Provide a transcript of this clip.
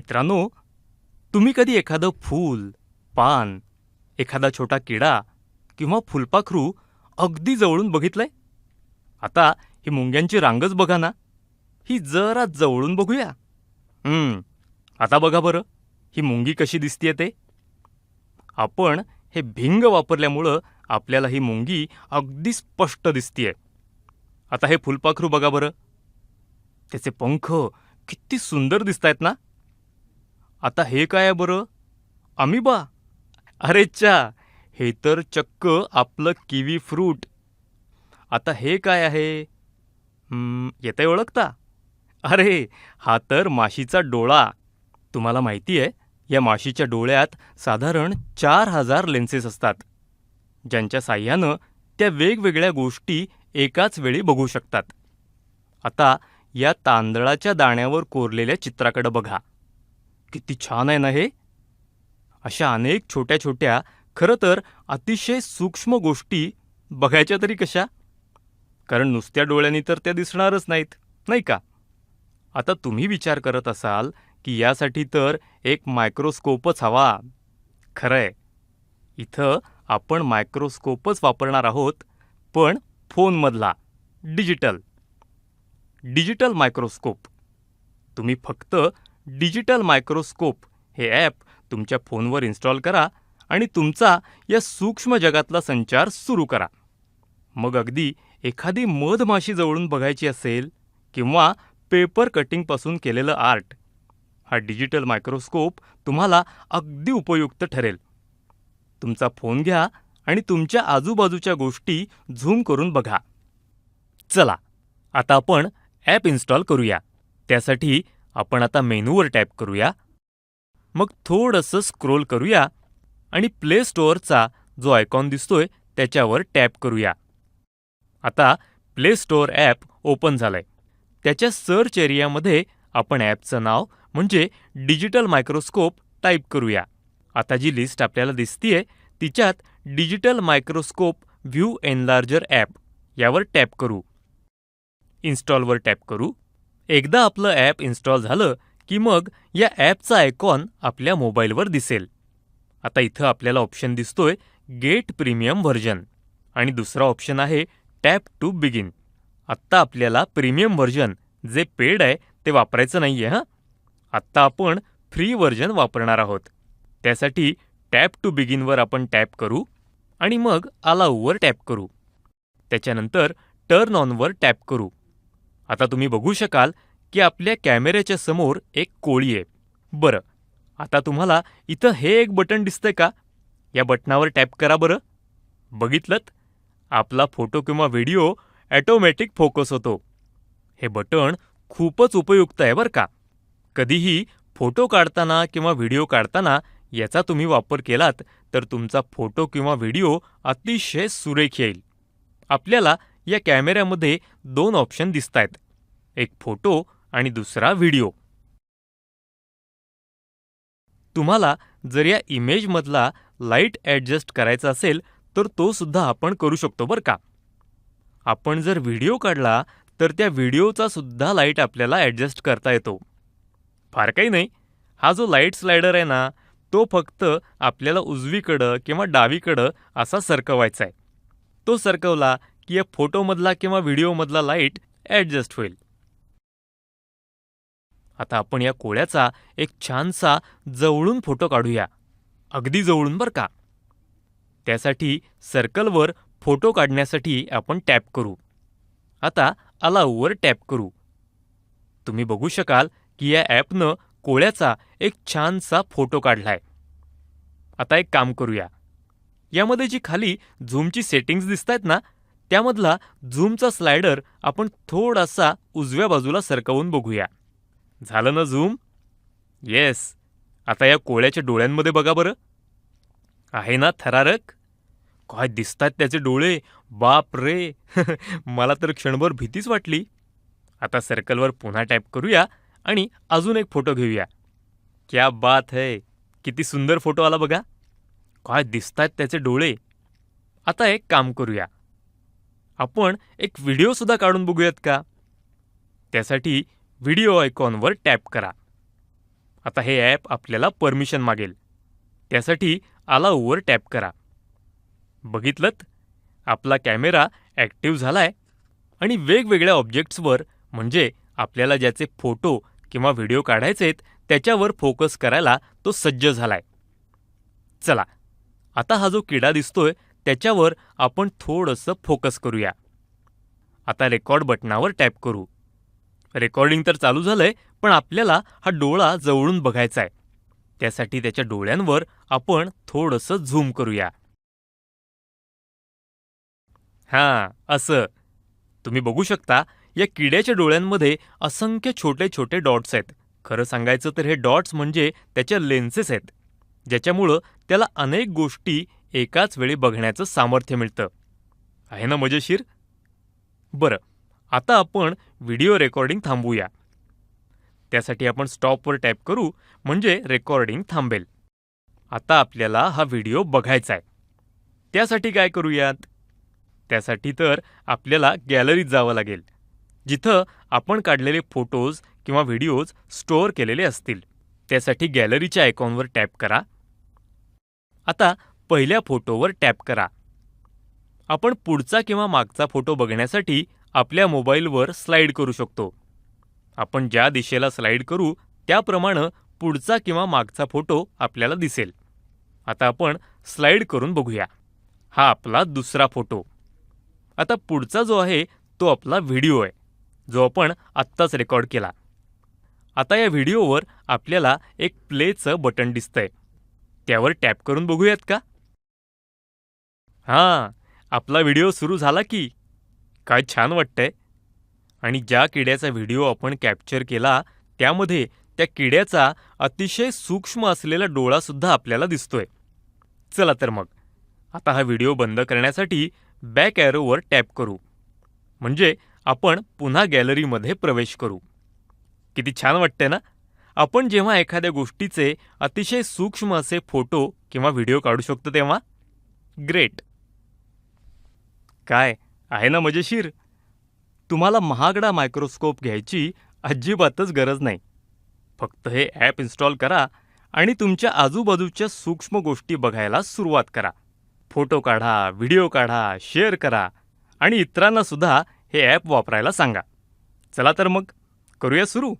मित्रांनो तुम्ही कधी एखादं फूल पान एखादा छोटा किडा किंवा फुलपाखरू अगदी जवळून बघितलंय? आता ही मुंग्यांची रांगच बघा ना. ही जरा जवळून बघूया. आता बघा बरं ही मुंगी कशी दिसतीये ते. आपण हे भिंग वापरल्यामुळं आपल्याला ही मुंगी अगदी स्पष्ट दिसतीये. आता हे फुलपाखरू बघा बरं. त्याचे पंख किती सुंदर दिसत आहेत ना. आता हे काय आहे बरं? अमिबा अरे च्या हे तर चक्क आपलं किवी फ्रूट. आता हे काय आहे? येतंय ओळखता? अरे हा तर माशीचा डोळा. तुम्हाला माहिती आहे या माशीच्या डोळ्यात साधारण चार हजार लेन्सेस असतात. ज्यांच्या साह्यानं त्या वेगवेगळ्या गोष्टी एकाच वेळी बघू शकतात. आता या तांदळाच्या दाण्यावर कोरलेल्या चित्राकडं बघा. किती छान आहे ना हे? अशा अनेक छोट्या छोट्या खरं तर अतिशय सूक्ष्म गोष्टी बघायच्या तरी कशा? कारण नुसत्या डोळ्यांनी तर त्या दिसणारच नाहीत नाही का? आता तुम्ही विचार करत असाल की यासाठी तर एक मायक्रोस्कोपच हवा. खरंय. इथं आपण मायक्रोस्कोपच वापरणार आहोत पण फोनमधला डिजिटल. Digital microscope. तुम्ही फक्त डिजिटल मायक्रोस्कोप हे ॲप तुमच्या फोनवर इन्स्टॉल करा आणि तुमचा या सूक्ष्म जगातला संचार सुरू करा. मग अगदी एखादी मधमाशी जवळून बघायची असेल किंवा पेपर कटिंगपासून केलेलं आर्ट हा डिजिटल मायक्रोस्कोप तुम्हाला अगदी उपयुक्त ठरेल. तुमचा फोन घ्या आणि तुमच्या आजूबाजूच्या गोष्टी झूम करून बघा. चला आता आपण ॲप इन्स्टॉल करूया. त्यासाठी आपण आता मेनूवर टॅप करूया. मग थोडंसं स्क्रोल करूया आणि प्ले स्टोअरचा जो आयकॉन दिसतोय त्याच्यावर टॅप करूया. आता प्ले स्टोअर ॲप ओपन झालंय. त्याच्या सर्च एरियामध्ये आपण ॲपचं नाव म्हणजे डिजिटल मायक्रोस्कोप टाईप करूया. आता जी लिस्ट आपल्याला दिसतीये तिच्यात digital microscope view enlarger app यावर टॅप करू. इन्स्टॉलवर टॅप करू. एकदा आपलं ॲप इन्स्टॉल झालं की मग या ॲपचा आयकॉन आपल्या मोबाईलवर दिसेल. आता इथं आपल्याला ऑप्शन दिसतोय गेट प्रीमियम व्हर्जन आणि दुसरा ऑप्शन आहे टॅप टू बिगिन. आत्ता आपल्याला प्रीमियम व्हर्जन जे पेड आहे ते वापरायचं नाही आहे हां? आत्ता आपण फ्री व्हर्जन वापरणार आहोत. त्यासाठी टॅप टू बिगिनवर आपण टॅप करू आणि मग अलाऊवर टॅप करू. त्याच्यानंतर टर्न ऑनवर टॅप करू. आता तुम्ही बघू शकाल की आपल्या कॅमेऱ्याच्या समोर एक कोळी आहे. बरं आता तुम्हाला इथं हे एक बटन दिसतंय का? या बटनावर टॅप करा बरं. बघितलं आपला फोटो किंवा व्हिडिओ ॲटोमॅटिक फोकस होतो. हे बटण खूपच उपयुक्त आहे बरं का. कधीही फोटो काढताना किंवा व्हिडिओ काढताना याचा तुम्ही वापर केलात तर तुमचा फोटो किंवा व्हिडिओ अतिशय सुरेख येईल. आपल्याला या कॅमेऱ्यामध्ये दोन ऑप्शन दिसत आहेत एक फोटो आणि दुसरा व्हिडिओ. तुम्हाला जर या इमेजमधला लाइट ॲडजस्ट करायचा असेल तर तो सुद्धा आपण करू शकतो बरं का? आपण जर व्हिडिओ काढला तर त्या व्हिडिओचा सुद्धा लाइट आपल्याला ॲडजस्ट करता येतो. फार काही नाही. हा जो लाइट स्लायडर आहे ना तो फक्त आपल्याला उजवीकडं किंवा डावीकडं असा सरकवायचा आहे तो सरकवला की या फोटोमधला किंवा व्हिडिओमधला लाइट ॲडजस्ट होईल. आता आपण या कोळ्याचा एक छानसा जवळून फोटो काढूया. अगदी जवळून बरं का? त्यासाठी सर्कलवर फोटो काढण्यासाठी आपण टॅप करू. आता अलाऊवर टॅप करू. तुम्ही बघू शकाल की या ॲपनं कोळ्याचा एक छानसा फोटो काढलाय. आता एक काम करूया. यामध्ये जी खाली झूमची सेटिंग्ज दिसत आहेत ना त्यामधला झूमचा स्लायडर आपण थोडासा उजव्या बाजूला सरकवून बघूया. झालं ना झूम? येस. आता या कोळ्याच्या डोळ्यांमध्ये बघा बरं. आहे ना थरारक? काय दिसतात त्याचे डोळे? बाप रे. मला तर क्षणभर भीतीच वाटली. आता सर्कलवर पुन्हा टॅप करूया आणि अजून एक फोटो घेऊया. क्या बात है. किती सुंदर फोटो आला बघा. काय दिसतात त्याचे डोळे. आता एक काम करूया. आपण एक व्हिडिओसुद्धा काढून बघूयात का? त्यासाठी व्हिडिओ आयकॉनवर टॅप करा. आता हे ॲप आपल्याला परमिशन मागेल. त्यासाठी अलाऊवर टॅप करा. बघितलं आपला कॅमेरा ॲक्टिव्ह झालाय आणि वेगवेगळ्या ऑब्जेक्ट्सवर म्हणजे आपल्याला ज्याचे फोटो किंवा व्हिडिओ काढायचेत त्याच्यावर फोकस करायला तो सज्ज झालाय. चला आता हा जो किडा दिसतोय त्याच्यावर आपण थोडंसं फोकस करूया. आता रेकॉर्ड बटनावर टॅप करू. रेकॉर्डिंग तर चालू झालंय पण आपल्याला हा डोळा जवळून बघायचा आहे त्यासाठी त्याच्या डोळ्यांवर आपण थोडंसं झूम करूया. हां असं. तुम्ही बघू शकता या किड्याच्या डोळ्यांमध्ये असंख्य छोटे छोटे डॉट्स आहेत. खरं सांगायचं तर हे डॉट्स म्हणजे त्याच्या लेन्सेस आहेत ज्याच्यामुळं त्याला अनेक गोष्टी एकाच वेळी बघण्याचं सामर्थ्य मिळतं. आहे ना मजेशीर? बरं आता आपण व्हिडिओ रेकॉर्डिंग थांबवूया. त्यासाठी आपण स्टॉपवर टॅप करू म्हणजे रेकॉर्डिंग थांबेल. आता आपल्याला हा व्हिडिओ बघायचा आहे. त्यासाठी काय करूयात? त्यासाठी तर आपल्याला गॅलरीत जावं लागेल जिथं आपण काढलेले फोटोज किंवा व्हिडिओज स्टोअर केलेले असतील. त्यासाठी गॅलरीच्या आयकॉनवर टॅप करा. आता पहिल्या फोटोवर टॅप करा. आपण पुढचा किंवा मागचा फोटो बघण्यासाठी आपल्या मोबाईलवर स्लाईड करू शकतो. आपण ज्या दिशेला स्लाईड करू त्याप्रमाणे पुढचा किंवा मागचा फोटो आपल्याला दिसेल. आता आपण स्लाईड करून बघूया. हा आपला दुसरा फोटो. आता पुढचा जो आहे तो आपला व्हिडिओ आहे. जो आपण आत्ताच रेकॉर्ड केला. आता या व्हिडिओवर आपल्याला एक प्लेचं बटन दिसतंय. त्यावर टॅप करून बघूयात का? हां आपला व्हिडिओ सुरू झाला की. काय छान वाटतंय. आणि ज्या किड्याचा व्हिडिओ आपण कॅप्चर केला त्यामध्ये त्या किड्याचा अतिशय सूक्ष्म असलेला डोळासुद्धा आपल्याला दिसतोय. चला तर मग आता हा व्हिडिओ बंद करण्यासाठी बॅक ॲरोवर टॅप करू. म्हणजे आपण पुन्हा गॅलरीमध्ये प्रवेश करू. किती छान वाटते ना? आपण जेव्हा एखाद्या गोष्टीचे अतिशय सूक्ष्म असे फोटो किंवा व्हिडिओ काढू शकतो तेव्हा? ग्रेट! काय? आहे ना मजेशीर. तुम्हाला महागडा मायक्रोस्कोप घ्यायची अजिबातच गरज नाही. फक्त हे ॲप इन्स्टॉल करा आणि तुमच्या आजूबाजूच्या सूक्ष्म गोष्टी बघायला सुरुवात करा. फोटो काढा व्हिडिओ काढा शेअर करा आणि इतरांनासुद्धा हे ॲप वापरायला सांगा. चला तर मग करूया सुरू.